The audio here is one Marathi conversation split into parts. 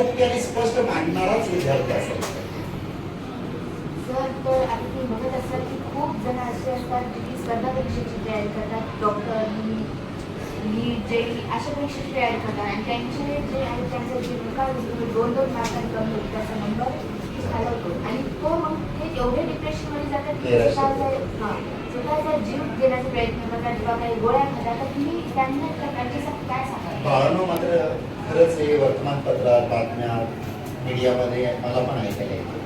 योग्य आणि स्पष्ट मांडणाराच विद्यार्थी असेल तर आता तुम्ही बघत असाल की खूप जण असे असतात की स्पर्धा परीक्षेची तयारी करतात डॉक्टर नीट अशा परीक्षेची तयारी करतात. आणि त्यांचे जे आहे त्यांचे जे दोन दोन मार्कांनी कमी होतो त्याचा नंबर आणि तो मग ते एवढे डिप्रेशनमध्ये जातात की निराश स्वतःचा स्वतःचा जीव देण्याचा प्रयत्न करतात किंवा काही गोळ्या खातात. तर तुम्ही त्यांना त्या त्यांच्यासाठी काय सांगाल? बाळांनो मात्र खरंच हे वर्तमानपत्रात बातम्यात मीडियामध्ये मला पण ऐकायला येतं.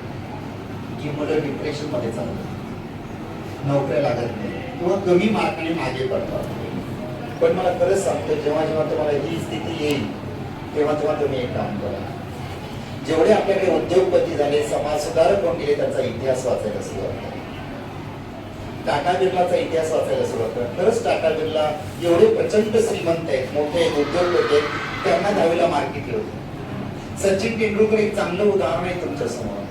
की मुलं डिप्रेशनमध्ये चालतात नोकऱ्या लागत नाही किंवा कमी मार्काने मागे पडतात. पण मला खरंच सांगतो जेव्हा जेव्हा तुम्हाला ही स्थिती येईल तेव्हा तेव्हा तुम्ही एक काम करा. जेवढे आपल्याकडे उद्योगपती झाले समाज सुधारक कोण गेले त्यांचा इतिहास वाचायला सुरुवात टाटा बिर्लाचा इतिहास वाचायला सुरुवात करा खरंच टाटा बिर्ला एवढे प्रचंड श्रीमंत आहेत मोठे आहेत, उद्योगपती आहेत त्यांना दहावीला मार्क किती होते? सचिन तेंडुलकर एक चांगलं उदाहरण आहे तुमच्यासमोर.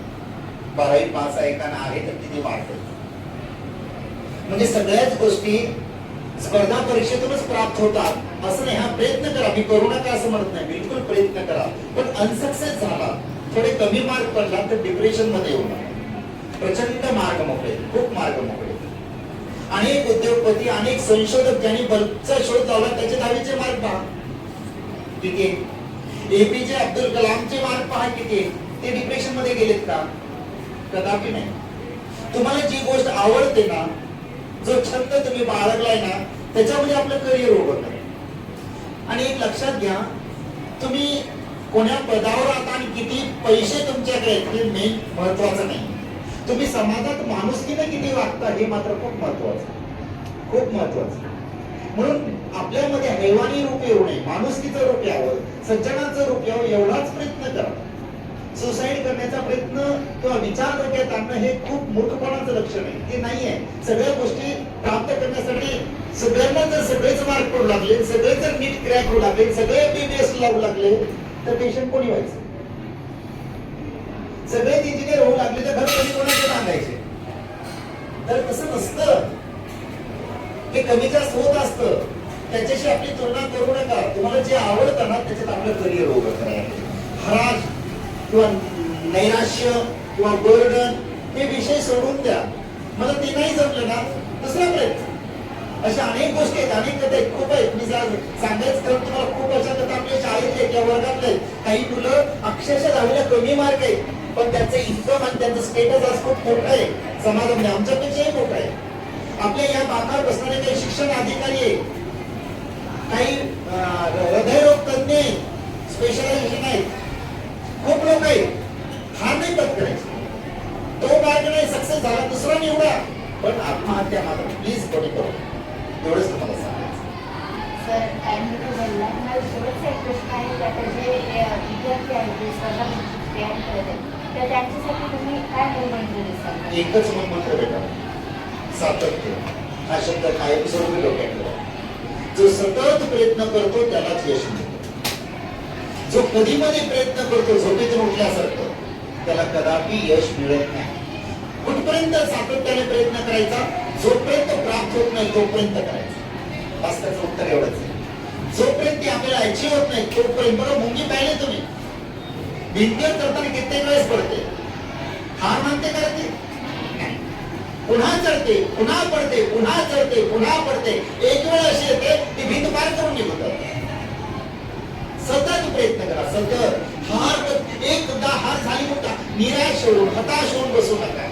बारावी पास आहे का आहे तर किती मार्क आहेत? म्हणजे सगळ्याच गोष्टी स्पर्धा परीक्षेतूनच प्राप्त होतात. असं नाही हा प्रयत्न करा. मी करू नका असं म्हणत नाही. बिलकुल प्रयत्न करा. पण अनसक्सेस झाला. थोडे कमी मार्क पडला तर डिप्रेशनमध्ये होणार प्रचंड मार्ग मोकळे. खूप मार्ग मोकळे. अनेक उद्योगपती अनेक संशोधक ज्यांनी बल्बचा शोध लावला त्याचे दहावीचे मार्क पहा. किती? एपीजे अब्दुल कलामचे मार्क पहा किती? ते डिप्रेशनमध्ये गेलेत का? कदापि नाही. तुम्हाला जी गोष्ट आवडते ना जो छंद तुम्ही बाळगलाय ना त्याच्यामध्ये आपलं करिअर उभं करा आणि एक लक्षात घ्या तुम्ही कोण्या पदावर आता आणि किती पैसे तुमच्याकडे आहेत हे मेन महत्वाचं नाही. तुम्ही समाजात माणुसकीनं किती वागता हे मात्र खूप महत्वाचं खूप महत्वाचं म्हणून आपल्यामध्ये हैवानी रूप येऊ नये माणुसकीचं रूप यावं सज्जनाचं रूप यावं एवढाच प्रयत्न करा. सुसाईड करण्याचा प्रयत्न किंवा विचार डोक्यात आणणं हे खूप मूर्खपणाचं लक्षण आहे. ते नाही आहे सगळ्या गोष्टी प्राप्त करण्यासाठी सगळ्यांना जर सगळेच मार्क पडू लागले सगळे जर नीट क्रॅक होऊ लागले सगळे बीबीएस लावू लागले तर पेशंट कोणी व्हायचं? सगळेच इंजिनियर होऊ लागले तर घर कमी कोणाचे बांधायचे? तर तसं नसतं. ते कमी जास्त होत असतं. त्याच्याशी आपली तुलना करू नका. तुम्हाला जे आवडतं ना त्याच्यात आपलं करिअर उभं करायला. हराज किंवा नैराश्य किंवा बर्डन हे विषय सोडून द्या. मला ते नाही जमलं ना दुसरा प्रयत्न. अशा अनेक गोष्टी आहेत अनेक कथा आहेत खूप आहेत. मी जा- सांगायचं तुम्हाला खूप अशा कथा आपल्या शाळेतल्या किंवा वर्गातल्या आहेत. काही मुलं अक्षरशः दहावीला कमी मार्क आहेत. पण त्यांचं इन्कम आणि त्यांचं स्टेटस आज खूप मोठं आहे. समाजामध्ये आमच्यापेक्षाही मोठं आहे. आपल्या या बाकावर बसणारे काही शिक्षण अधिकारी आहेत. काही हृदयरोग तज्ञ स्पेशलायझेशन आहेत. खूप लोक आहेत हा नाही पत्करायचा. तो मार्ग नाही सक्सेस झाला दुसरा निवडा. पण आत्महत्या मात्र प्लीज कोणी करू. एवढंच तुम्हाला सांगायचं सर टाइम निघून गेला मला शेवटचा एक प्रश्न आहे. की आता जे अ, विद्यार्थी आहेत जे स्पर्धा परीक्षेची तयारी करत आहेत तर त्यांच्यासाठी तुम्ही काय मूलमंत्र दिसाल? एकच मग मंत्र बेटा सातत्य. हा शब्द कायमस्वरूपी डोक्यात ठेवा. जो सतत प्रयत्न करतो त्यालाच यश मिळतं जो कधी मध्ये प्रयत्न करतो झोपेतून उठल्यासारखं त्याला कदापि यश मिळत नाही. कुठपर्यंत सातत्याने प्रयत्न करायचा? जोपर्यंत प्राप्त होत नाही तोपर्यंत करायचा. बस त्याचं उत्तर एवढंच आहे. जोपर्यंत आपल्याला अचीव होत नाही तोपर्यंत. बरोबर मुंगी पाहिले तुम्ही. भिंतीवर करताना कित्येक वेळेस पडते. हार मानते करते पुन्हा चढते पुन्हा पडते पुन्हा चढते पुन्हा पडते. एक वेळ अशी येते ती भिंत पार करून निघून जाते. सतत प्रयत्न करा. सतत. हार एकदा हार झाली होता निराश होऊन हताश होऊन बसू नका.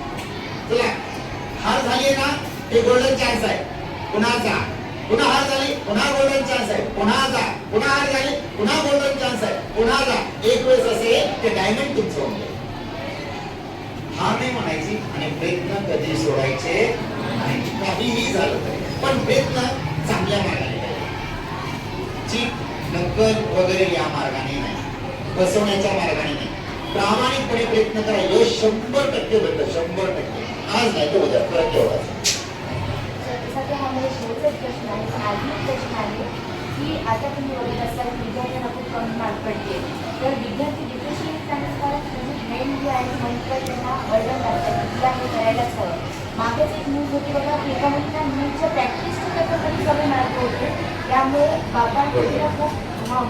चला. हार झाली ना ते गोल्डन चान्स आहे. पुन्हा जा. पुन्हा हार झाली पुन्हा गोल्डन चान्स आहे. पुन्हा जा. पुन्हा हार झाली पुन्हा गोल्डन चान्स आहे. पुन्हा जा. एक वेळेस असे ते डायमंड तुमचं होऊन जाईल. हार नाही म्हणायची आणि प्रयत्न कधी सोडायचे नाही. काहीही झालं तरी. पण प्रयत्न चांगल्या मार्गाने करायचे. चीट वगैरे या मार्गाने नाही. बसवण्याच्या मार्गाने नाही. प्रामाणिकपणे प्रयत्न करा. यश शंभर टक्के भेटत. शंभर टक्के. आज नाही तर उद्या. परत तेवढाच प्रश्न आहे. प्रश्न आहे की आता तुम्ही बघत असाल विद्यार्थ्यांना खूप कमी मार्क पडते तर विद्यार्थी डिप्रेशन जाण्याचं मेन जे आहे म्हणतात त्यांना बर्डन लागतं हे करायलाच हवं. मागेच एक न्यूज होती बघा एका मुलीला न्यूजच्या प्रॅक्टिसच्या कमी त्यामुळे बाबा तिला खूप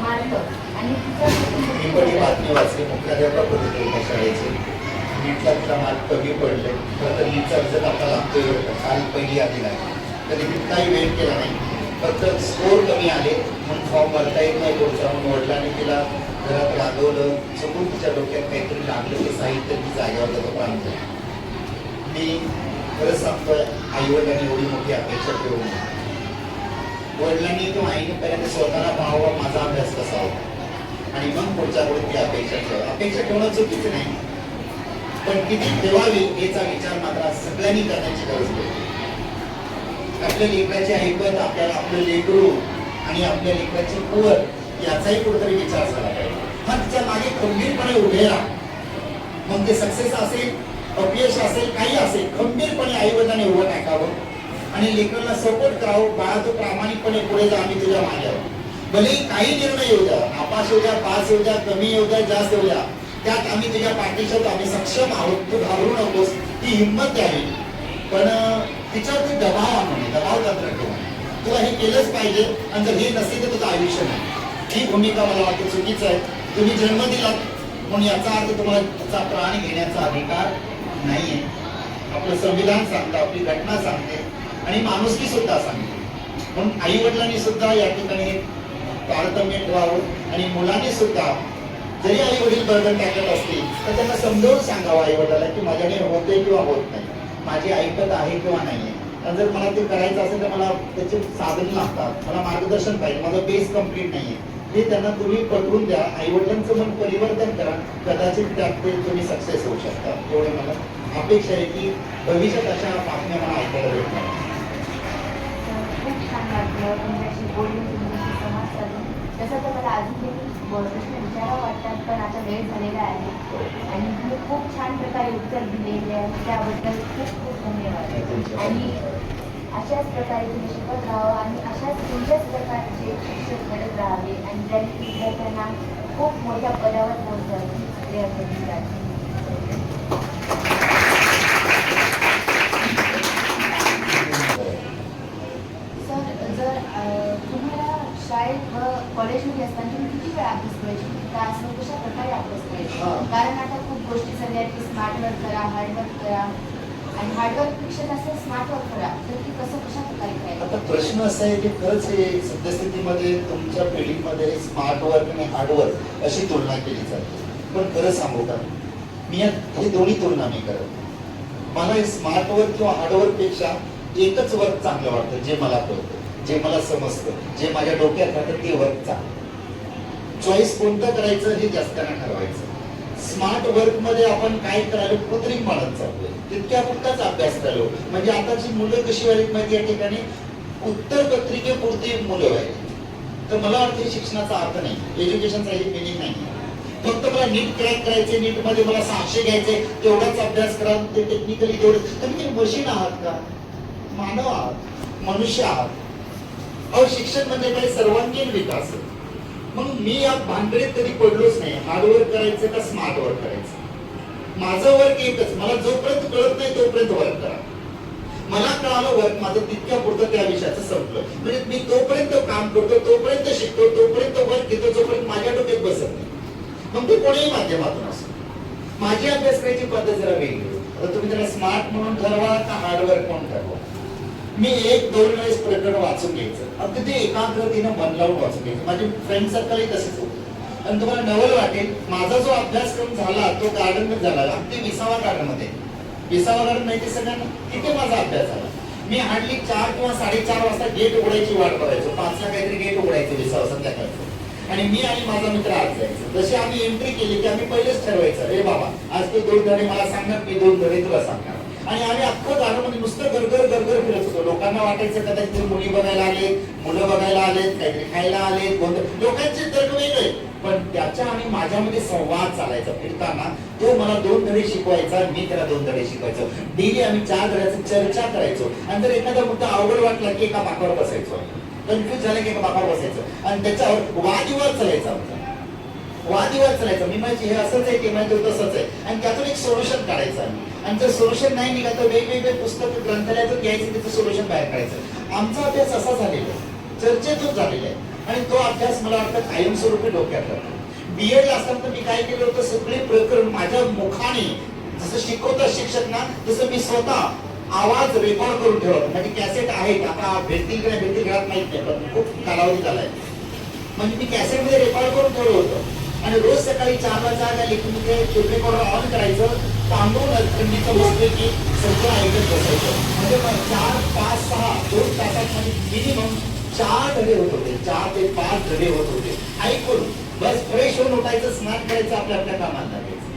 मारलं. आणि मी पण ही तिचं बातमी वाचली मुख्याध्यापक होते ते एका शाळेचे. नीटला तिला मार्क कमी पडले. खरं तर नीटचा रिझल्ट आपल्याला लागतोय का. काल पहिली आधी लागली. तरी मी काही वेट केला नाही. फक्त स्कोर कमी आले. म्हणून फॉर्म भरता येत नाही. पुढचा म्हणून वडिलांनी तिला घरात रागवलं. चुकून तिच्या डोक्यात काहीतरी लागलं ते साहित्य ती जागेवर त्याचं मी खरंच सांगतोय आईवडिलांनी एवढी मोठी अपेक्षा ठेवून वडिलांनी किंवा आईने पहिल्यांदा स्वतःला पाहावा माझा अभ्यास कसा होता. आणि मग पुढच्या ती अपेक्षा ठेवा अपेक्षा ठेवणं चुकीचं नाही. पण किती ठेवावी याचा विचार मात्र सगळ्यांनी करण्याची गरज पडते आपल्या लेकराची ऐकत आपल्याला आपलं लेकरू आणि आपल्या लेकराची कुवर याचाही कुठेतरी विचार झाला पाहिजे. हा तिच्यामागे खंबीरपणे उभे राहा. मग ते सक्सेस असेल अपयश असेल काही असेल खंबीरपणे आईवडिलांनी उभं टाकावं आणि लेखनाला सपोर्ट करावं. बाळा तू प्रामाणिकपणे पुढे जा आम्ही तुझ्या मागे. भले काही निर्णय येऊ द्या. आपास येऊ द्या पास येऊ द्या कमी येऊ द्या जास्त येऊ द्या. त्यात आम्ही तुझ्या पाठीशी आम्ही सक्षम आहोत. तू घाबरू नकोस. ती हिंमत द्यावी. पण तिच्यावर तू दबाव आणू दबाव तंत्र ठेवू तुला हे केलंच पाहिजे आणि जर हे नसेल तर तुझं आयुष्य नाही. ही भूमिका मला वाटतं चुकीचं आहे. तुम्ही जन्म दिलात. म्हणून याचा अर्थ तुम्हाला त्याचा प्राण घेण्याचा अधिकार नाहीये. आपलं संविधान सांगतं आपली घटना सांगते. आणि माणुसकी सुद्धा सांगते. म्हणून आई वडिलांनी सुद्धा या ठिकाणी तारतम्य ठेवावं आणि मुलांनी सुद्धा जरी आई वडील बर्धन टाकत असतील तर त्यांना समजावून सांगावं आई वडिलाला की माझ्याने होते किंवा होत नाही. माझी ऐकत आहे किंवा नाही आहे जर मला ते करायचं असेल तर मला त्याचे साधन लागतात. मला मार्गदर्शन पाहिजे. माझा बेस कंप्लीट आहे हे त्यांना तुम्ही पटवून द्या. आई वडिलांचं मन परिवर्तन करा. कदाचित त्यात ते तुम्ही सक्सेस होऊ शकता. एवढं मला अपेक्षा आहे की भविष्यात अशा बातम्या मला ऐकायला भेटणार वाटलं तुमच्याशी बोलून तुमच्याशी संवाद साधून तसं तर मला अजून प्रश्न विचारावं वाटतात पण आता वेळ झालेला आहे. आणि तुम्ही खूप छान प्रकारे उत्तर दिलेले आहे. त्याबद्दल खूप खूप धन्यवाद. आणि अशाच प्रकारे तुम्ही शिकत राहावं आणि अशाच तुमच्याच प्रकारचे शिक्षक घडत राहावे. आणि त्यांनी विद्यार्थ्यांना खूप मोठ्या पदावर पोहोचावे हे अपेक्षित सर जर अ, तुम्हाला शाळेत व कॉलेजमध्ये असताना तुम्ही किती वेळा अभ्यास करायचे तास व कशा प्रकारे अभ्यास करायचे हा. कारण आता खूप गोष्टी चालल्या आहेत की स्मार्ट वर्क करा हार्डवर्क करा आणि हार्डवर्कपेक्षा जास्त स्मार्ट वर्क करा. तर ती कसं कशा प्रकारे आता प्रश्न असा आहे की खरंच हे सद्यस्थितीमध्ये तुमच्या पिढीमध्ये स्मार्ट वर्क आणि हार्ड वर्क अशी तुलना केली जाते. पण खरं सांगू का? मी हे दोन्ही तुलना नाही करत मला स्मार्ट वर्क किंवा हार्ड वर्कपेक्षा एकच वर्क चांगलं वाटतं जे मला कळतं जे मला समजतं जे माझ्या डोक्यात राहतं ते वर्क चांगलं. चॉईस कोणतं करायचं हे जास्ताना ठरवायचं. स्मार्ट वर्कमध्ये आपण काय करायला कृत्रिम म्हणत चाललोय? तितक्या पुरताच अभ्यास करायलो म्हणजे आताची मुलं कशी व्हावीत माहिती या ठिकाणी उत्तर पत्रिकेपुरती मुलं व्हायची तर मला वाटतं शिक्षणाचा अर्थ नाही. एज्युकेशनचा हे मिनिंग नाही. फक्त मला नीट क्रॅक करायचे नीटमध्ये मला सहाशे घ्यायचे तेवढाच अभ्यास करा ते टेक्निकली तेवढं. तुम्ही मशीन आहात का? मानव आहात. मनुष्य आहात. अहो शिक्षण म्हणजे काही सर्वांगीण विकास. मग मी या भानगडीत कधी पडलोच नाही. हार्डवर्क करायचं का स्मार्ट वर्क करायचं? माझं वर्क एकच मला जोपर्यंत कळत नाही तोपर्यंत वर्क करा. मला कळालं वर्क माझं तितक्या पुरतं त्या विषयाचं संपलं. म्हणजे मी तोपर्यंत काम करतो तोपर्यंत शिकतो तोपर्यंत वर्क घेतो जोपर्यंत माझ्या डोक्यात बसत नाही. मग ते कोणीही माध्यमातून असो. माझी अभ्यास करायची पद्धत जरा वेगळी. आता तुम्ही त्याला स्मार्ट म्हणून ठरवा का हार्डवर्क म्हणून ठरवा? मी एक दोन वेळेस प्रकरण वाचून घ्यायचं. अगदी एकाग्रतेनं मन लावून वाचून घ्यायचं. माझे फ्रेंड सर्कलही तसेच होते. आणि तुम्हाला नवल वाटेल. माझा जो अभ्यासक्रम झाला तो गार्डनमध्ये झाला अगदी विसावा गार्डनमध्ये विसावा गार्डन माहिती सगळ्यांना? तिथे माझा अभ्यास झाला. मी हार्डली चार किंवा साडेचार वाजता गेट उघडायची वाट बघायचो. पाचला काहीतरी गेट उघडायचं विसावा संध्याकाळचं. आणि मी आणि माझा मित्र आज जायचो. जशी आम्ही एंट्री केली की आम्ही पहिलेच ठरवायचं रे बाबा आज तू दोन धडे मला सांगणार मी दोन धडे तुला सांगणार. आणि आम्ही अख्खं गाणं म्हणजे नुसतं गरगर गरगर फिरत होतो. लोकांना वाटायचं कदाचित मुली बघायला आले मुलं बघायला आलेत काहीतरी खायला आलेत लोकांचे तर्क वेगळे. पण त्याच्या आणि माझ्यामध्ये संवाद चालायचा फिरताना. तो मला दोन धडे शिकवायचा मी त्याला दोन धडे शिकवायचो. डेली आम्ही चार धड्याची चर्चा करायचो. आणि जर एखादा मुद्दा अवघड वाटला की एका बाकावर बसायचो. कन्फ्युज झालं की एका बाकावर बसायचं. आणि त्याच्यावर वादविवाद चालायचा आमचा. वादविवाद चालायचा. मी माझी हे असंच आहे की माझं तसंच आहे. आणि त्यातून एक सोल्युशन काढायचं आम्ही. आणि जर सोल्युशन नाही निघा तर वेगवेगळे पुस्तक ग्रंथालयातून घ्यायचं त्याचं सोल्युशन बाहेर काढायचं. आमचा अभ्यास असा झालेला आहे. चर्चेतून झालेला आहे. आणि तो अभ्यास मला वाटतं कायमस्वरूपी डोक्यात राहतो. बीएड असताना मी काय केलं होतं सगळे प्रकरण माझ्या मुखाने जसं शिकवतात शिक्षक ना तसं मी स्वतः आवाज रेकॉर्ड करून ठेवला. म्हणजे कॅसेट आहेत आता भेटतील की नाही भेटतील घरात माहीत नाही पण खूप कालावधी झालाय म्हणजे मी कॅसेटमध्ये रेकॉर्ड करून ठेवलं होतं. आणि रोज सकाळी चार वाजता आली की मी ते टेप रेकॉर्डर ऑन करायचं तांदूळ थंडीचं बसले की सगळं ऐकत बसायचं. म्हणजे चार पाच सहा दोन तासात म्हणजे मिनिमम चार धडे होत होते. चार ते पाच धडे होत होते. ऐकून बस फ्रेश होऊन उठायचं स्नान करायचं आपल्या आपल्या कामात लागायचं.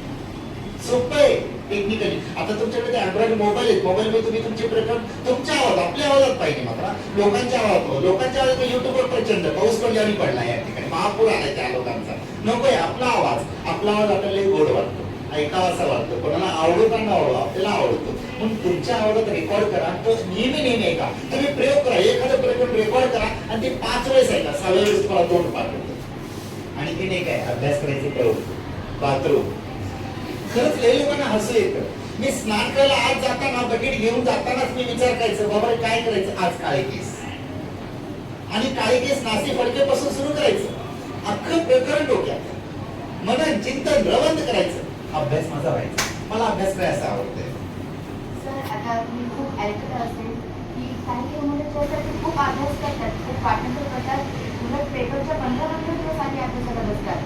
सोपं आहे टेक्निकली आता तुमच्याकडे अँड्रॉइड मोबाईल आहेत. मोबाईल मध्ये तुम्ही तुमचे प्रकरण तुमच्या आवाज आपल्या आवाजात पाहिजे मात्र. लोकांच्या आवाजात हो. लोकांच्या आवाजात युट्यूबवर प्रचंड. पाऊस पडल्यावर पडला या ठिकाणी. महापूर आला त्या लोकांचा. नकोय आपला आवाज. आपला आवाज आपल्याला गोड वाटतो. ऐकावा असा वाटतो. कोणाला आवडतो ना आवडतो आपल्याला आवडतो. पण तुमच्या आवडत रेकॉर्ड करा. तो नेहमी नेहमी ऐका. तुम्ही प्रयोग करा. एखादं प्रकरण रेकॉर्ड करा आणि ते पाच वेळेस ऐका. सहाव्या वेळेस तुम्हाला दोन पाठवतो. आणि ते नाही काय अभ्यास करायचे प्रयोग. बाथरूम. खरंच लय लोकांना हसू येतं. मी स्नान करायला आज जाताना बकेट घेऊन जातानाच मी विचार करायचं बाबा काय करायचं? आज काळे केस. आणि काळे केस नासी फडकेपासून सुरू करायचं. अख्खं प्रकरण डोक्यात. मनन चिंतन रवंत करायचं. अभ्यास माझा व्हायचा. मला अभ्यास करायचा सर आता तुम्ही खूप ऐकत असेल की काही मुलं खूप अभ्यास करतात. खूप पाठांतर करतात. उलट पेपरच्या पंधरा पंधरा दिवस आधी अभ्यासाला बसतात.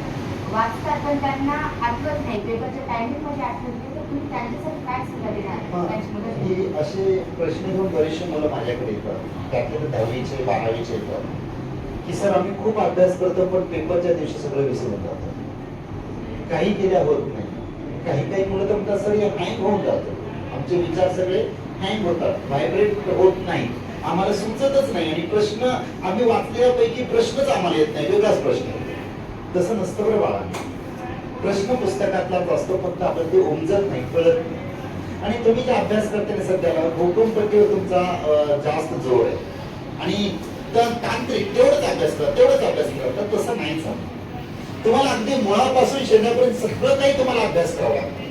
वाचतात पण त्यांना आठवत नाही. पेपरच्या टायमिंगमध्ये आठवत नाही. तर तुम्ही त्यांच्यासाठी काय सल्ला देणार? की असे प्रश्न घेऊन बरेचसे मुलं माझ्याकडे येतात. त्यातले तर दहावीचे बारावीचे येतात. की सर आम्ही खूप अभ्यास करतो पण पेपरच्या दिवशी सगळं विसरून जातो. काही केल्या होत नाही. काही काही मुलं तर म्हणतात सर हे हँग होऊन जातं. आमचे विचार सगळे हँग होतात. व्हायब्रेट होत नाही. आम्हाला सुचतच नाही. आणि प्रश्न आम्ही वाचलेल्यापैकी प्रश्नच आम्हाला येत नाही. वेगळाच प्रश्न तसं नसतं बरं बाळा प्रश्न पुस्तकातलाच असतो फक्त आपण ते उमजत नाही कळत नाही. आणि तुम्ही जे अभ्यास करताना सध्याला भूकंपट्टीवर तुमचा जास्त जोर आहे. आणि तांत्रिक तेवढंच अभ्यास करतात तेवढंच अभ्यास करतात तसं नाही चालत. तुम्हाला अगदी मुळापासून शेणापर्यंत सगळं काही तुम्हाला अभ्यास करावा लागतो.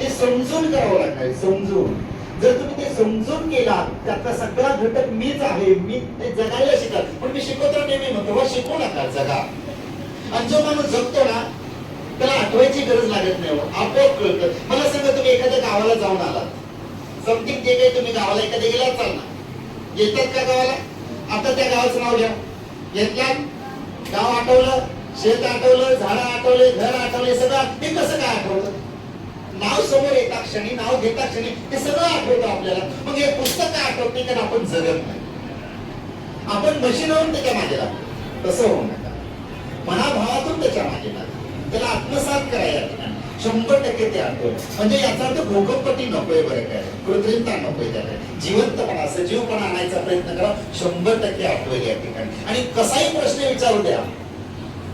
ते समजून करावं लागणार समजून. जर तुम्ही ते समजून केला त्यातला सगळा घटक मीच आहे मी ते जगायला शिकाल पण मी शिकवतो नेहमी म्हणतो "वा, शिकू नका जगा. आणि जो माणूस जगतो ना त्याला आठवायची गरज लागत नाही हो, आपोआप कळतं. मला सांगा तुम्ही एखाद्या गावाला जाऊन आलात. समथिंग जे काही तुम्ही गावाला एखाद्या गेला चाल ना येतात का गावाला? आता त्या गावाचं नाव घ्या. घेतलात गाव आठवलं शेत आठवलं झाडं आठवले घर आठवले सगळं ते कसं काय आठवलं? नाव समोर येता क्षणी नाव घेता क्षणी हे सगळं आठवतं आपल्याला. मग हे पुस्तक काय आठवत नाही कारण आपण जगत नाही. आपण मशीन होऊन त्याच्यामागे लागतो. तसं होऊ नका. मनाभावातून त्याच्यामागे लागतो. त्याला आत्मसात करायला शंभर टक्के ते आठवलं. म्हणजे याचा अर्थ भोगपट्टी नकोय बरं काय कृत्रिमता नकोय त्याला. जिवंतपणा सजीवपणा आणायचा प्रयत्न करा. शंभर टक्के आठवेल या ठिकाणी. आणि कसाही प्रश्न विचारू द्या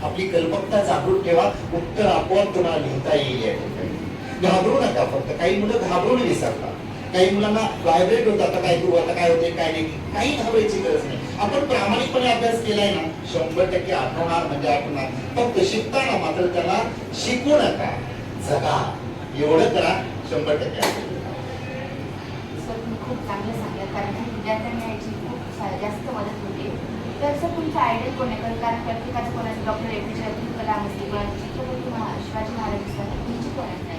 आपली कल्पकता जागृत ठेवा उत्तर आपोआप तुम्हाला लिहिता येईल या ठिकाणी. घाबरू नका फक्त. काही मुलं घाबरून विसरतात. काही मुलांना व्हायब्रेट होतं आता काय तू आता काय होते काय नाही काही घाबरायची गरज नाही. आपण प्रामाणिकपणे अभ्यास केलाय ना शंभर टक्के आठवणार म्हणजे आठवणार. फक्त शिकताना मात्र त्याला शिकू नका. जगा. एवढं करा शंभर टक्के सर खूप चांगलं सांगितलं कारण विद्यार्थ्यांना याची खूप जास्त मदत होते. तर सर तुमचं आयडियल कोण आहे? कारण- कारण प्रत्येकाचं कोणाचं डॉक्टर ए पी जे अब्दुल कलाम असते कोणाची छत्रपती महा शिवाजी महाराज असतात तुमची कोण आहे?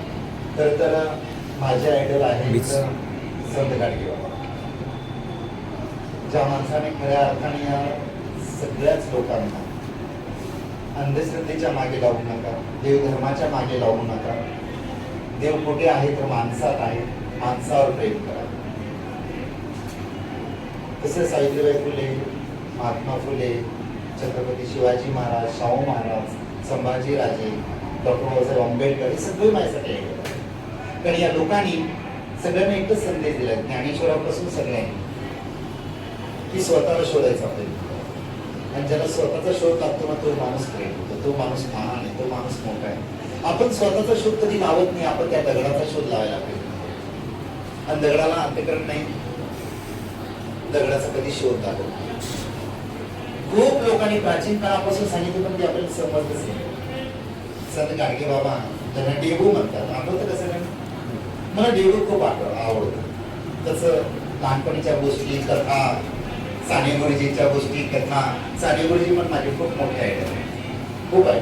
तर तर माझे आयडल आहे. संत गाडगे बाबा ज्या माणसाने खऱ्या अर्थाने या सगळ्याच लोकांना अंधश्रद्धेच्या मागे लावू नका देवधर्माच्या मागे लावू नका. देव कुठे आहे तर माणसात आहे माणसावर प्रेम करा. तसे सावित्रीबाई फुले महात्मा फुले छत्रपती शिवाजी महाराज शाहू महाराज संभाजीराजे डॉक्टर बाबासाहेब आंबेडकर हे सगळे माझ्यासाठी आहे कारण या लोकांनी सगळ्यांना एकच संदेश दिला ज्ञानेश्वरापासून सगळ्यांनी की स्वतःला शोधायचा आपल्याला. आणि ज्याला स्वतःचा शोध लागतो ना तो माणूस प्रेम होतो तो माणूस महान आहे तो माणूस मोठा आहे. आपण स्वतःचा शोध कधी लावत नाही आपण त्या दगडाचा शोध लावायला पाहिजे आणि दगडाला अंत्यकरण नाही. दगडाचा कधी शोध लागत नाही. खूप लोकांनी प्राचीन काळापासून सांगितलं पण ते आपल्याला समजत नाही. संत गाडगे बाबा त्यांना डेबू म्हणतात. आठवतं कसं नाही मला डेबू खूप आठव आवडतं. तसं लहानपणीच्या गोष्टी कथा साने गुरुजीच्या गोष्टी कथा. साने गुरुजी पण माझे खूप मोठे आहेत. खूप आहे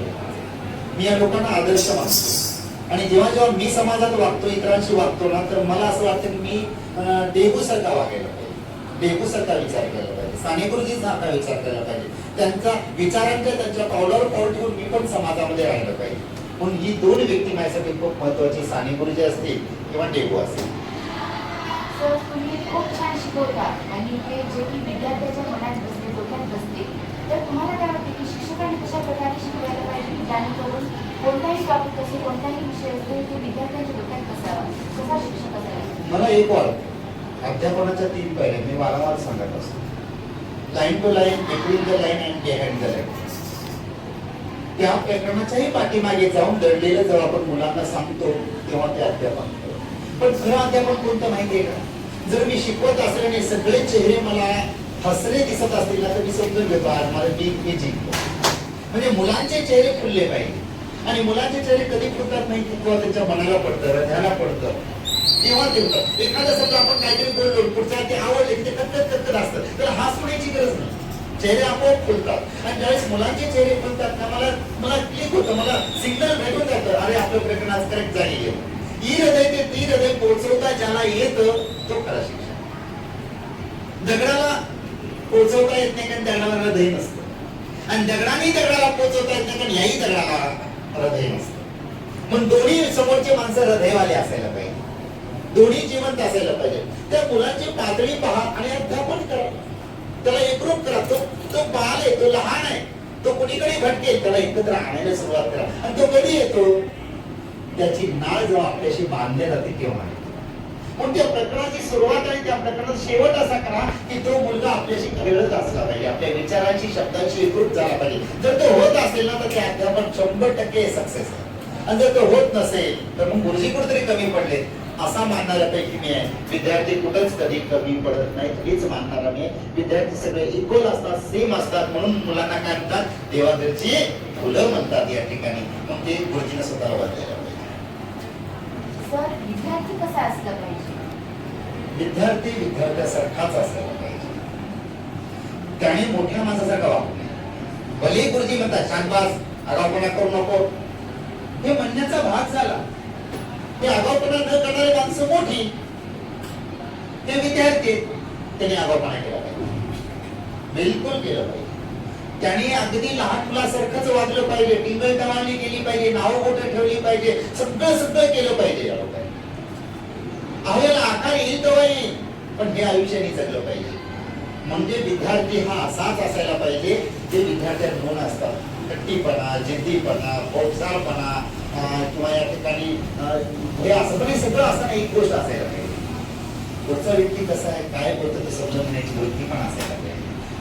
मी या लोकांना आदर्श मानतो. आणि जेव्हा जेव्हा मी समाजात वागतो इतरांशी वागतो ना तर मला असं वाटतं की मी अं, डेगूसारखा वागायला पाहिजे. डेगूसारखा विचार केला पाहिजे. साने गुरुजींसारखा विचार केला पाहिजे. त्यांचा विचारांच्या त्यांच्या पावलावर पाऊल ठेवून मी पण समाजामध्ये राहिलं पाहिजे. म्हणून ही दोन व्यक्ती माझ्यासाठी खूप महत्वाची साने गुरुजी असतील किंवा डेगू असतील. सर तुम्ही खूप छान शिकवता आणि ते जे की विद्यार्थ्याच्या मनात बसते डोक्यात बसते. तर तुम्हाला काय वाटते की शिक्षकांनी कशा प्रकारे शिकवायला पाहिजे? जेणेकरून कोणताही टॉपिक असेल कोणताही विषय असेल ते विद्यार्थ्यांच्या डोक्यात बसावा. कसा शिक्षक असावा? मला एक वाटतं अध्यापनाच्या तीन पायऱ्या मी वारंवार सांगत असतो. Line to line between the line and behind the line त्या प्रकरणाच्याही पाठीमागे जाऊन दडलेलं जेव्हा आपण मुलांना सांगतो तेव्हा ते अध्यापन पण खरं अध्यापन कोणतं माहितीये का? जर मी शिकवत असल्याने सगळे चेहरे मला हसरे दिसत असतील ना तर मी समजून घेतो आज मला मी मी जिंकतो म्हणजे मुलांचे चेहरे फुलले पाहिजे. आणि मुलांचे चेहरे कधी फुलतात नाही किंवा त्यांच्या मनाला पडतं हृदयाला पडतं. तेव्हा ते एखादा समजा आपण काहीतरी बोललो पुढच्या ते आवडले की ते कटकट कटकट असतं. तर हास होण्याची गरज नाही. चेहरे आपोआप फुलतात आणि ज्यावेळेस मुलांचे चेहरे फुलतात ना मला मला क्लिक होतं मला सिग्नल भेटून जातं. अरे आपलं प्रकरण आज करेक्ट झाली ई हृदय ते ती हृदय पोहोचवता ज्याला येतं तो खरा शिक्षण दगडाला पोहोचवता येत नाही कारण दगडाला हृदय नसतं. आणि दगडाने दगडाला पोहोचवता येत नाही कारण याही दगडाला हृदय नसतं. म्हणून दोन्ही समोरचे माणसं हृदयवाले असायला पाहिजे. दोन्ही जिवंत असायला पाहिजे. त्या मुलांची पातळी पहा आणि अध्यापन करा. त्याला एकरूप करा. तो तो बाल आहे तो लहान आहे. तो कुणीकडे भटकेल त्याला एकत्र आणायला सुरुवात करा. आणि तो कधी येतो? त्याची नाळ जेव्हा आपल्याशी बांधल्या जाते तेव्हा येतो. म्हणून त्या प्रकरणाची सुरुवात आणि त्या प्रकरणाचा शेवट असा करा की तो मुलगा आपल्याशी खेळत असला पाहिजे. आपल्या विचारांची शब्दांची एकरूप झाला पाहिजे. जर तो होत असेल ना तर ते अध्यापन शंभर टक्के सक्सेस आहे. आणि जर तो होत नसेल तर मग गुरुजी कुठेतरी कमी पडले. असा मानणाऱ्यापैकी मी आहे. विद्यार्थी कुठंच कधी कमी पडत नाहीत हेच मानणारा मी. विद्यार्थी सगळे इक्वल असतात सेम असतात म्हणून मुलांना काय म्हणतात? देवाघरची फुलं म्हणतात या ठिकाणी. मग ते गुरुजीने स्वतःला बदलायला पाहिजे सर विद्यार्थी कसा असला पाहिजे? विद्यार्थी विद्यार्थ्यासारखाच असायला पाहिजे. त्याने मोठ्या माणसासारखा वागू नये भले गुरुजी म्हणतात शांतबाज आगाऊपणा करू नको. हे म्हणण्याचा भाग झाला. ते आगाऊपणा न करणारी माणसं मोठी ते विद्यार्थी त्यांनी आगाऊपणा केला पाहिजे. बिलकुल केलं पाहिजे. त्याने अगदी लहान मुलासारखंच वागलं पाहिजे टिंगल टवाळणी केली पाहिजे नाव बोटं ठेवली पाहिजे सगळं सगळं केलं पाहिजे या लोकांनी. आपल्याला आकार येईल तेव्हा येईल पण हे आयुष्याने जगलं पाहिजे. म्हणजे विद्यार्थी हा असाच असायला पाहिजे जे विद्यार्थ्यात गुण असतात. कट्टीपणा जिद्दीपणा पोटसाळपणा किंवा या ठिकाणी हे म्हणजे असं पण हे सगळं असताना एक गोष्ट असायला पाहिजे. पुढचा व्यक्ती कसा आहे काय बोलतो ते समजून घेण्याची वृत्ती पण असायला पाहिजे.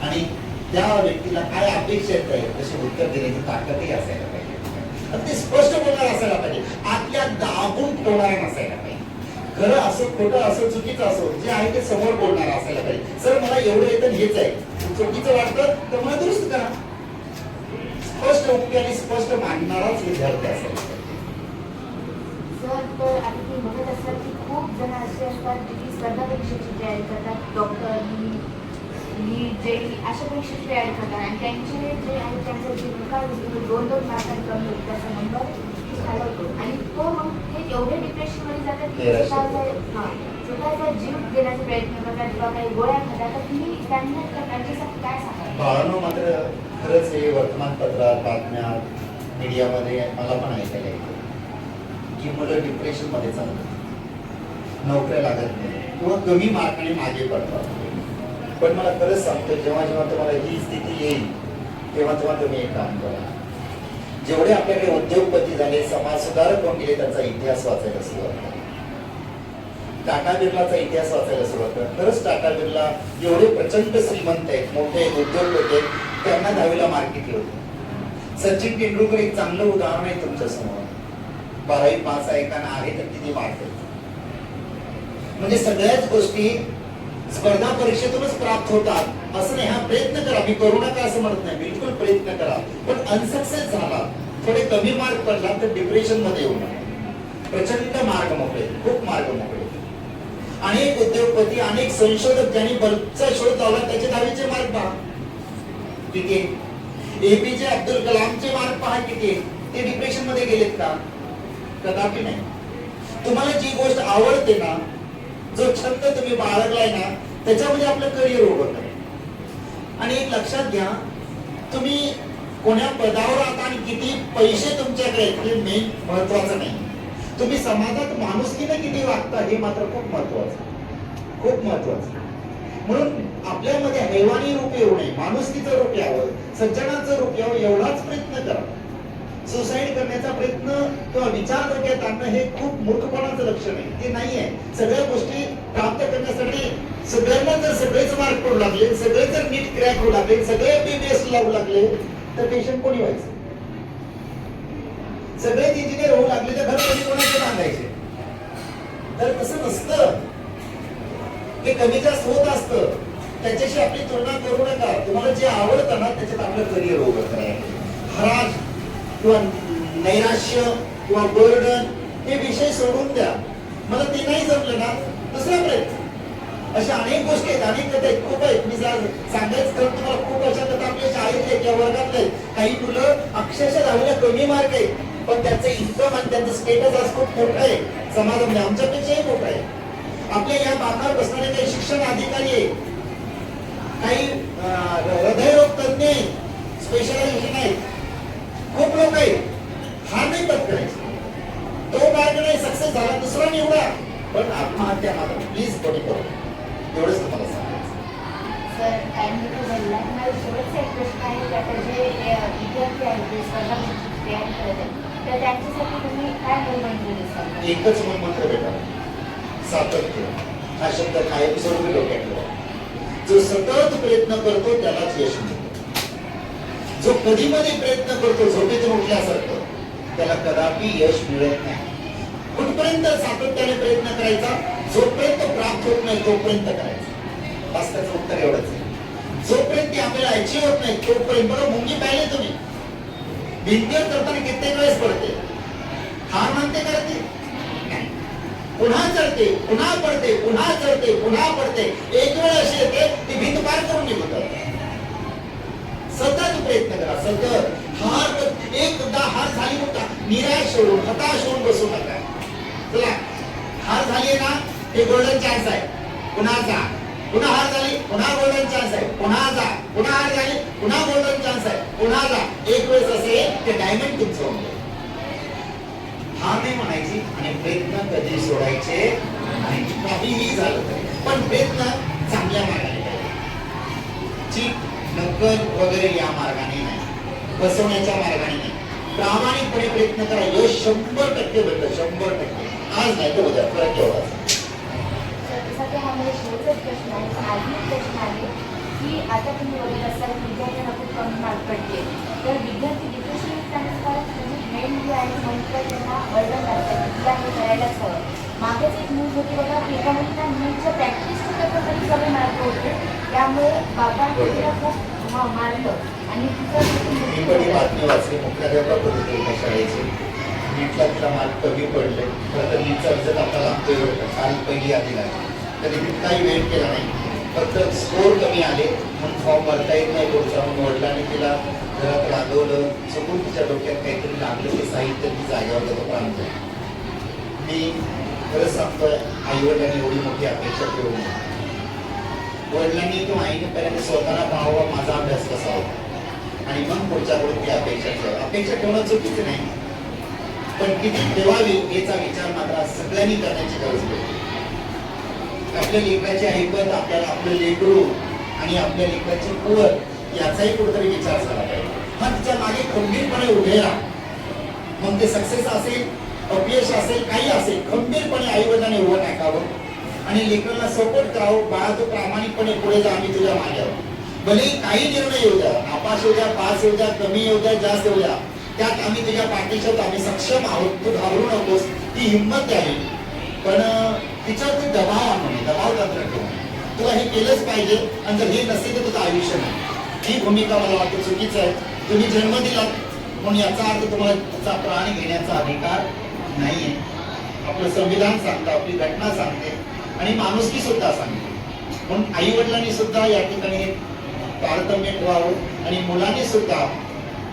आणि त्या व्यक्तीला काय अपेक्षित आहे तसे उत्तर देण्याची ताकदही असायला पाहिजे. आणि ते स्पष्ट बोलणार असायला पाहिजे. आतल्या दाबून ठेवणार नसायला पाहिजे. खरं असो खोटं असो चुकीचं असो जे आहे ते समोर बोलणार असायला पाहिजे. सर मला एवढं येतं हेच आहे. चुकीचं वाटतं तर मला दुरुस्त करा. स्पष्ट उक्ती आणि स्पष्ट मांडणाराच विद्यार्थी असायला पाहिजे. सर तर की खूप जण असे असतात जे की स्पर्धा परीक्षेची तयारी करतात. डॉक्टर नीट जेई अशा परीक्षेची तयारी करतात. आणि त्यांचे जे आहे त्यांचा जे निकाल होतो तो दोन दोन मार्कांनी कमी होतो त्याचा नंबर आणि तो मग हे एवढे डिप्रेशनमध्ये जातात की निराश स्वतःचा हां स्वतःचा जीव देण्याचा प्रयत्न करतात किंवा काही गोळ्या खातात. तर तुम्ही त्यांना त्यांच्यासाठी काय बाळांनो मात्र खरंच हे वर्तमानपत्रात बातम्यात मीडियामध्ये मला पण ऐकायला येतं. की मुलं डिप्रेशनमध्ये चालतात. नोकऱ्या लागत नाही. किंवा कमी मार्काने मागे पडतात. पण मला खरंच सांगतो जेव्हा जेव्हा तुम्हाला ही स्थिती येईल तेव्हा तेव्हा तुम्ही एक काम करा. जेवढे आपल्याकडे उद्योगपती झाले समाज सुधारक होऊन गेले त्यांचा इतिहास वाचायला सुरुवात करा. टाटा बिर्लाचा इतिहास वाचायला सुरुवात करा. खरंच टाटा बिर्ला एवढे प्रचंड श्रीमंत आहेत मोठे उद्योगपती आहेत त्यांना दहावीला मार्क किती होते? सचिन तेंडुलकर एक चांगलं उदाहरण आहे तुमच्यासमोर बारावी पास आहे का आहे तर किती मार्क म्हणजे सगळ्याच गोष्टी स्पर्धा परीक्षेतूनच प्राप्त होतात असं नाही हा प्रयत्न करा. मी करू नका असं म्हणत नाही बिलकुल प्रयत्न करा. पण अनसक्सेस झाला थोडे कमी मार्क पडला तर डिप्रेशनमध्ये येऊ नका. प्रचंड मार्ग मोकळे खूप मार्ग मोकळे. अनेक उद्योगपती अनेक संशोधक ज्यांनी बल्बचा शोध लावला त्याचे दहावीचे मार्क पहा. किती? एपीजे अब्दुल कलामचे मार्क पहा किती? ते डिप्रेशनमध्ये गेलेत का? कदापि नाही. तुम्हाला जी गोष्ट आवडते ना जो छंद तुम्ही बाळगलाय ना त्याच्यामध्ये आपलं करिअर उभं करा. आणि एक लक्षात घ्या तुम्ही कोण्या पदावर आता आणि किती पैसे तुमच्याकडे हे मेन महत्वाचं नाही. तुम्ही समाजात माणुसकीने किती वागता हे मात्र खूप महत्वाचं खूप महत्वाचं म्हणून आपल्यामध्ये हैवानी रूप येऊ नये. माणुसकीचं रूप यावं सज्जनाचं रूप यावं एवढाच प्रयत्न करा. सुसाईड करण्याचा प्रयत्न किंवा विचार डोक्यात आणणं हे खूप मूर्खपणाचं लक्षण आहे. ते नाही आहे सगळ्या गोष्टी प्राप्त करण्यासाठी सगळ्यांना जर सगळेच मार्क पडू लागले सगळे जर नीट क्रॅक होऊ लागले सगळे बीबीएस लावू लागले तर पेशंट कोणी व्हायचं? सगळेच इंजिनियर होऊ लागले तर घर कोणी कोणाचे बांधायचे तर तसं नसतं. हे कमी जास्त होत असतं त्याच्याशी आपली तुलना करू नका. तुम्हाला जे आवडतं ना त्याच्यात आपलं करिअर उभं करायला. हराज किंवा नैराश्य किंवा बर्डन हे विषय सोडून द्या. मला ते नाही जमलं ना दुसरा प्रयत्न. अशा अनेक गोष्टी आहेत अनेक कथा आहेत. खूप आहेत. मी जर सांगायचं तर तुम्हाला खूप अशा कथा आपल्या शाळेत आहेत किंवा वर्गात आहेत. काही मुलं अक्षरशः दहावीला कमी मार्क आहेत. पण त्याचं इन्कम आणि त्यांचं स्टेटस आज खूप मोठं आहे. समाजामध्ये आमच्यापेक्षाही मोठं आहे. आपल्या या बाकावर बसणारे काही शिक्षण अधिकारी आहेत. काही हृदयरोग तज्ञ स्पेशलायझेशन आहेत. खूप लोक आहेत हा नाही पत्करायचा. तो मार्ग नाही सक्सेस झाला दुसरा निवडा. पण आत्महत्या मात्र प्लीज कोणी करू. एवढंच तुम्हाला सांगायचं. सर टाइम देखील झालेला आहे मला शेवटचा एक प्रश्न आहे जे अ, विद्यार्थी आहेत जे स्पर्धा परीक्षेची तयारी करत आहेत. तर त्यांच्यासाठी तुम्ही काय मूलमंत्र देसाल एकच मंत्र भेटा सातत्य. हा शब्द कायम स्वरूपी डोक्यात ठेवा. जो सतत प्रयत्न करतो त्यालाच यश मिळतं. जो कधी मध्ये प्रयत्न करतो झोपेतून उठल्यासारखं त्याला कदापि यश मिळत नाही. कुठपर्यंत सातत्याने प्रयत्न करायचा? जोपर्यंत प्राप्त होत नाही तोपर्यंत करायचा. बस उत्तर एवढंच आहे. जोपर्यंत ती आपल्याला अचीव होत नाही तोपर्यंत. बरोबर मुंगी पाहिले तुम्ही. भिंतीवर करताना कित्येक वेळेस पडते. हार मानते करते पुन्हा चढते पुन्हा पडते पुन्हा चढते पुन्हा पडते. एक वेळ अशी येते ती भिंत पार करून निघत सतत प्रयत्न करा सतत. हार एकदा हार झाली होता निराश होऊन हताश होऊन बसू नका. चला हार झाली ना हे गोल्डन चान्स आहे. पुन्हा जा. पुन्हा हार झाली पुन्हा गोल्डन चान्स आहे. पुन्हा जा. पुन्हा हार झाली पुन्हा गोल्डन चान्स आहे. पुन्हा जा. एक वेळेस असे ते डायमंड तुमचं होऊन हार हा नाही म्हणायची आणि प्रयत्न कधी सोडायचे आणि काहीही झालं तरी. पण प्रयत्न चांगल्या मार्गाने ठीक चीट वगैरे या मार्गाने नाही. बसवण्याच्या मार्गाने नाही. प्रामाणिकपणे प्रयत्न करा. यश शंभर टक्के भेटत शंभर टक्के. आज नाही तर उद्या. फरक एवढाच प्रश्न आहे. पण प्रश्न आहे की आता तुम्ही बघत असाल की विद्यार्थ्यांना खूप कमी मार्क पडते तर विद्यार्थी डिप्रेशन त्यांचं म्हणजे मेन जे आहे म्हटलं त्यांना वर्णन लागतं. की तुला करायलाच हवं. मागेच एक न्यूज होती बघा की एका मुलीला नीटच्या प्रॅक्टिसच्या पेपरमध्ये कमी मार्क होते. त्यामुळे बाबांनी तिला खूप हा, मारलं. आणि मी पण ही बातमी वाचली मुख्याध्यापक होते ते एका शाळेचे. नीटला तिला मार्क कमी पडले. खरं तर नीटचा रिझल्ट आता लागतोय बरं का. काल पहिली आधी लागली. तरी मी काही वेट केला नाही. फक्त स्कोर कमी आले. म्हणून फॉर्म भरता येत नाही. पुढचा म्हणून वडिलांनी तिला घरात रागवलं. चुकून तिच्या डोक्यात काहीतरी लागलं. ते साहित्य ती जागेवर तो प्रांत मी खरंच सांगतोय आई वडिलांनी एवढी मोठी अपेक्षा ठेवू वडिलांनी किंवा आईने पहिल्यांदा स्वतःला पाहावा माझा अभ्यास कसा होता. आणि मग पुढच्याकडून ती अपेक्षा ठेवा अपेक्षा ठेवणं चुकीचं नाही. पण किती ठेवावी याचा विचार मात्र सगळ्यांनी करण्याची गरज पडते आपल्या लेकराची ऐकत आपल्याला आपलं लेकरू आणि आपल्या लेकराची कुवत याचाही कुठेतरी विचार झाला पाहिजे. हा तिच्यामागे खंबीरपणे उभे राहा. मग ते सक्सेस असेल अपयश असेल काही असेल खंबीरपणे आई वडिलांनी उभं टाकावं आणि लेकरांना सपोर्ट करावं बाळा तो प्रामाणिकपणे पुढे जा आम्ही तुझ्या मागे भले काही निर्णय येऊ द्या आपास येऊ द्या पास येऊ द्या कमी येऊ द्या जास्त येऊ द्या त्यात आम्ही तुझ्या पाठीशी आहोत आम्ही सक्षम आहोत तू घाबरू नकोस ती हिंमत द्यावी. पण तिच्यावर तू दबाव आणू दबाव तंत्र ठेवू? तुला हे केलंच पाहिजे आणि जर हे नसेल तर तुझं आयुष्य नाही. ही भूमिका मला वाटतं चुकीचं आहे. तुम्ही जन्म दिलात म्हणून याचा अर्थ तुम्हाला त्याचा प्राण घेण्याचा अधिकार नाहीये. आपलं संविधान सांगतं आपली घटना सांगते. आणि माणुसकी सुद्धा सांगितली म्हणून आई वडिलांनी सुद्धा या ठिकाणी तारतम्य ठेवावं आणि मुलांनी सुद्धा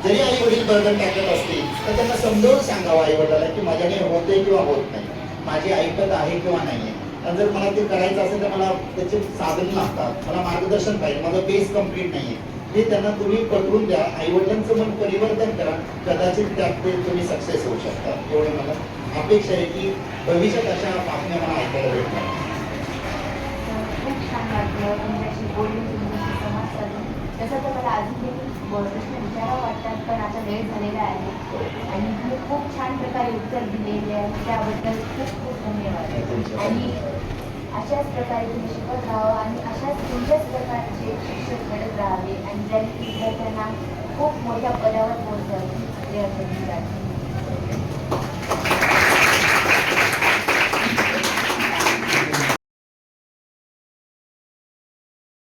जरी आई वडील बर्धन टाकत असतील तर त्यांना समजावून सांगावं आई वडिलाला की माझ्याने होते किंवा होत नाही. माझी ऐकत आहे किंवा नाही आणि जर मला ते करायचं असेल तर मला त्याचे साधन लागतात. मला मार्गदर्शन पाहिजे. माझा बेस कंप्लीट आहे हे त्यांना तुम्ही पटवून द्या. आई वडिलांचं मन परिवर्तन करा. कदाचित त्यात ते तुम्ही सक्सेस होऊ शकता. एवढं मला अपेक्षा आहे की भविष्यात अशा बातम्या मला ऐकायला भेटणार छान तुमच्याशी बोलून तुमच्याशी संवाद साधून तसं तर मला अजून देखील प्रश्न विचारावं वाटतात पण आता वेळ झालेला आहे आणि तुम्ही खूप छान प्रकारे उत्तर दिलेले आहे त्याबद्दल खूप खूप धन्यवाद आणि अशाच प्रकारे तुम्ही शिकत राहावं आणि अशाच तुमच्याच प्रकारचे शिक्षक घडत राहावे आणि ज्यांनी विद्यार्थ्यांना खूप मोठ्या पदावर पोहोचवतील ते असं मी